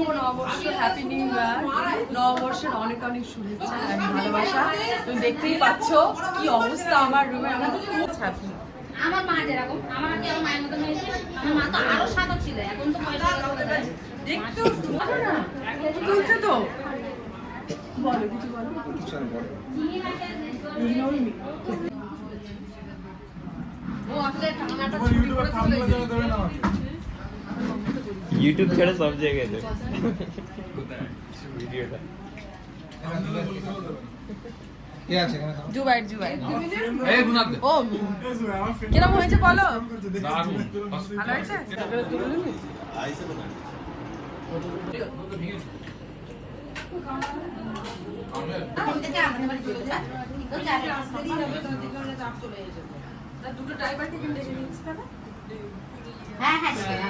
নববর্ষ happy new ইয়ার নববর্ষের অনেক অনেক শুভেচ্ছা আর ভালোবাসা। তুমি দেখতেই পাচ্ছ কি অবস্থা আমার রুমে আমি খুব হ্যাপি আমার মা যেরকম আমার আগে আমার মায়ের মতো হয়েছে আমার মা তো আরও সাদা ছিল এখন তো পয়সা বলে দেয় দেখতেও ভালো না? তুলছে তো? বলো কিছু বলো। ও আসলে ঠান্ডাটা ছুটি করে চলে গেছে। ইউটিউব ছাড়া সব জায়গায় ভিডিওটা কিরম হয়েছে বলো ভালো হয়েছে দুটো ড্রাইভার থেকে ডেকে নিচ্ছি কেন হ্যাঁ হ্যাঁ।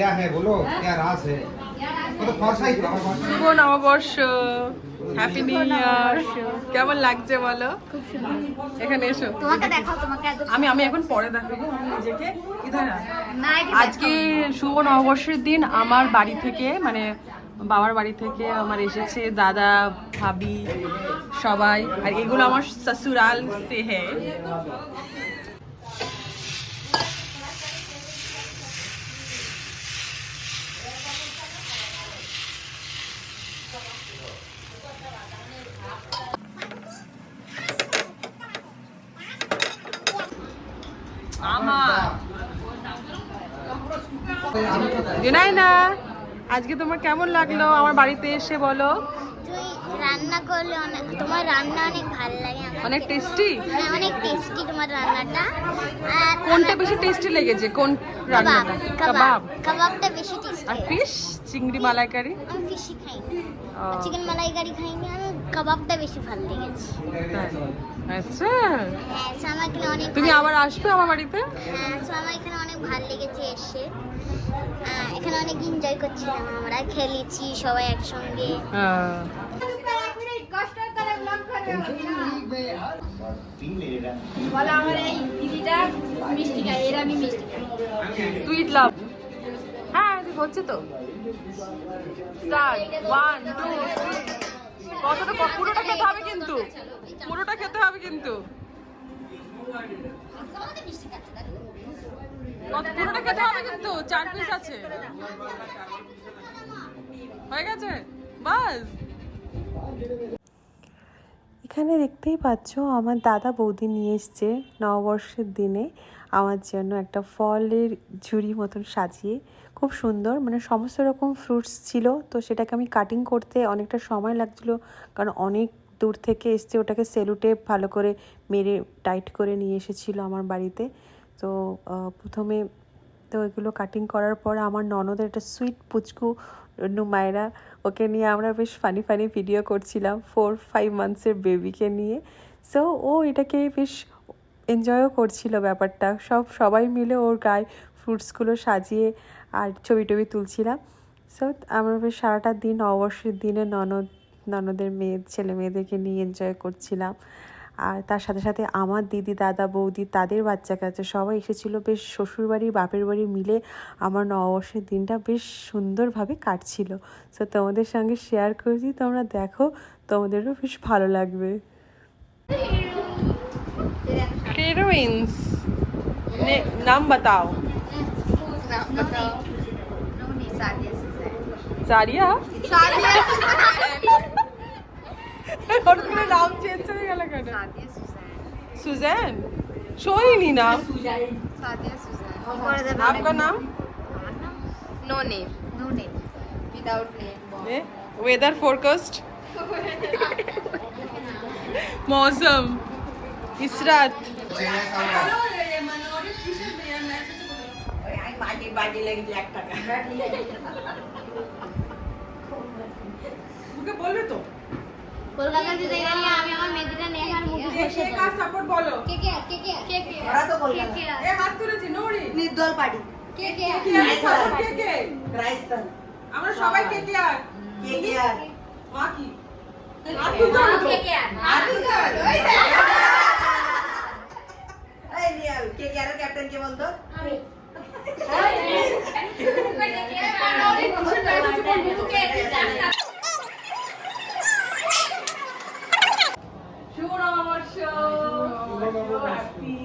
क्या है बोलो क्या राज है वो तो फर्स्ट ही আমার ফর্সা শুভ নববর্ষ হ্যাপি নিউ ইয়ার কেমন লাগছে বলো এখানে এসো তোমাকে দেখাও তোমাকে এত আমি আমি এখন পরে দেখাবো আমি নিজেকে ইধার আ। না এটা আজকে শুভ নববর্ষের দিন আমার বাড়ি থেকে মানে বাবার বাড়ি থেকে আমার এসেছে দাদা ভাবি সবাই আর এগুলো আমার সসুরাল সে হে জুনাইনা আজকে তোমার কেমন লাগল? আমার বাড়িতে এসে বলো। তুই রান্না করলে অনেক তোমার রান্না অনেক ভালো লাগে আমার। অনেক টেস্টি হ্যাঁ, অনেক টেস্টি তোমার রান্নাটা। আর কোনটা বেশি টেস্টি লেগেছে? কোন রান্নাটা? কাবাব। কাবাব? কাবাবটা বেশি টেস্টি আর ফিশ চিংড়ি মালাইকারি? আমি ফিশি খাইনি। চিকেন মালাইকারি খাইনি আমি। কাবাবটা বেশি ভালো লেগেছে। তাই। আচ্ছা। হ্যাঁ আমার এখানে অনেক তুমি আবার আসবে আমার বাড়িতে? হ্যাঁ আমার এখানে অনেক ভালো লেগেছে এসে। এখানে অনেক এনজয় করছিলাম আমরা খেলেছি সবাই একসঙ্গে। সুইট লাভ হ্যাঁ হচ্ছে তো। স্টার্ট ওয়ান টু কতটা পুরোটা খেতে হবে কিন্তু। পুরোটা খেতে হবে কিন্তু। পুরোটা খেতে হবে কিন্তু। চার পিস আছে। হয়ে গেছে? বাস। এখানে দেখতেই পাচ্ছ, আমার দাদা বৌদি নিয়ে এসছে নববর্ষের দিনে আমার জন্য একটা ফলের ঝুড়ি মতন সাজিয়ে। খুব সুন্দর মানে সমস্ত রকম ফ্রুটস ছিল, তো সেটাকে আমি কাটিং করতে অনেকটা সময় লাগছিল, কারণ অনেক দূর থেকে এসছে, ওটাকে সেলুটে ভালো করে মেরে টাইট করে নিয়ে এসেছিল আমার বাড়িতে। তো প্রথমে তো ওইগুলো কাটিং করার পর আমার ননদের একটা সুইট পুচকু নুমায়রা ওকে নিয়ে আমরা বেশ ফানি ফানি ভিডিও করছিলাম ফোর ফাইভ মান্থসের বেবিকে নিয়ে। সো ও এটাকে বেশ এনজয়ও করছিল ব্যাপারটা। সব, সবাই মিলে ওর গায়ে ফ্রুটসগুলো সাজিয়ে আর ছবি টবি তুলছিলাম। সো আমরা বেশ সারাটা দিন নববর্ষের দিনে ননদ, ননদের মেয়ে, ছেলে মেয়েদেরকে নিয়ে এনজয় করছিলাম। আর তার সাথে সাথে আমার দিদি দাদা বৌদি তাদের বাচ্চা কাছে সবাই এসেছিলো বেশ শ্বশুরবাড়ি বাপের বাড়ি মিলে আমার নববর্ষের দিনটা বেশ সুন্দরভাবে কাটছিল সো তোমাদের সঙ্গে শেয়ার করেছি তোমরা দেখো তোমাদেরও বেশ ভালো লাগবে हिरोइंस ने नाम बताओ सारिया और पूरा नाम चेंज हो सादिया सुजैन। सुजैन? शोर ही नहीं नाम सादिया सुजैन। आपका नाम? No name. No name. Without name weather forecast? मौसम। इसरात। बाजी बाजी लगी लाख टका मुझे बोल रहे तो। कोलकाता से देगा কার সাপোর্ট বলো কে কে কে কে কে কে ওরা তো। কে কে এ হাত তুলেছি নৌরি নির্দল পার্টি কে কে কে সাপোর্ট কে কে রাজস্থান আমরা সবাই কে কে আর কে কে আর মা কি হাত তুলতে তো। কে কে আর? হাত তুলতে ওই দেখ। এই নিয়াল কে কে আর ক্যাপ্টেন কে বলতো শুভ নববর্ষ happy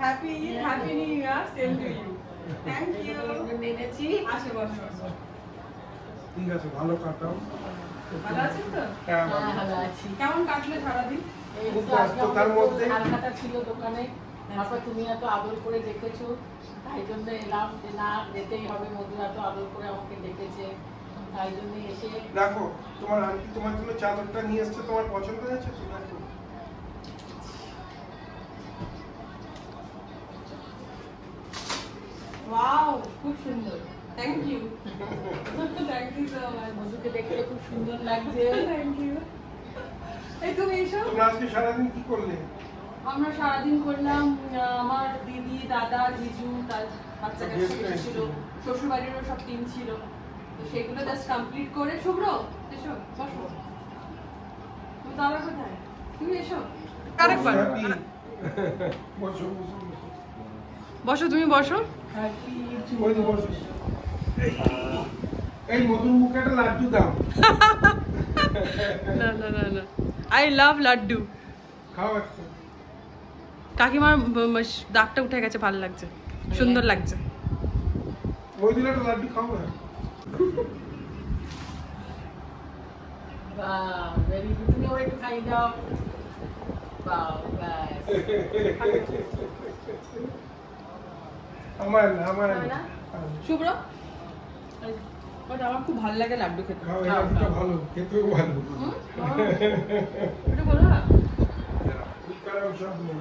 happy happy new year same to you thank you এনেছি আসে বসো ঠিক আছে ভালো কাটাও। ভালো আছেন তো? হ্যাঁ ভালো। ভালো আছি। কেমন কাটলে সারাদিন? খুব ব্যস্ততার মধ্যে। হালখাতা ছিল দোকানে। তারপর তুমি এত আদর করে ডেকেছো তাই জন্য এলাম যে না যেতেই হবে মধু এত আদর করে আমাকে ডেকেছে তাই জন্য এসে দেখো তোমার আন্টি তোমার জন্য চাদরটা নিয়ে এসছে তোমার পছন্দ হয়েছে তো? ওয়াও খুব সুন্দর। Thank you thank you so much মধুকে দেখতে খুব সুন্দর লাগছে। থ্যাংক ইউ এই তুমি এসো। তোমরা আজকে সারাদিন কি করলে? আমরা সারাদিন করলাম আমার দিদি দাদা জিজু তার বাচ্চা কাচ্চা ছিল শ্বশুর বাড়িরও সব টিম ছিল। তো সেগুলো জাস্ট কমপ্লিট করে শুভ্র এসো বসো। তুমি দাদা কোথায়? তুমি এসো। আরেকবার। বসো বসো। বসো। বসো তুমি বসো। বসো। এই- এই নতুন মুখে একটা লাড্ডু দাও। না না না না। I love laddu. কাকিমার দাগটা উঠে গেছে ভালো লাগছে। সুন্দর লাগছে। ওই দিলে একটা লাড্ডু খাও না। বাহ ভেরি গুড তুমি ওর একটু খাই দাও। বাহ আমার না আমার না? শুভ্র? বাট আমার খুব ভালো লাগে লাড্ডু খেতে। খাও লাড্ডুটা ভালো খেতেও ভালো। এটা বলো। না সব নেই।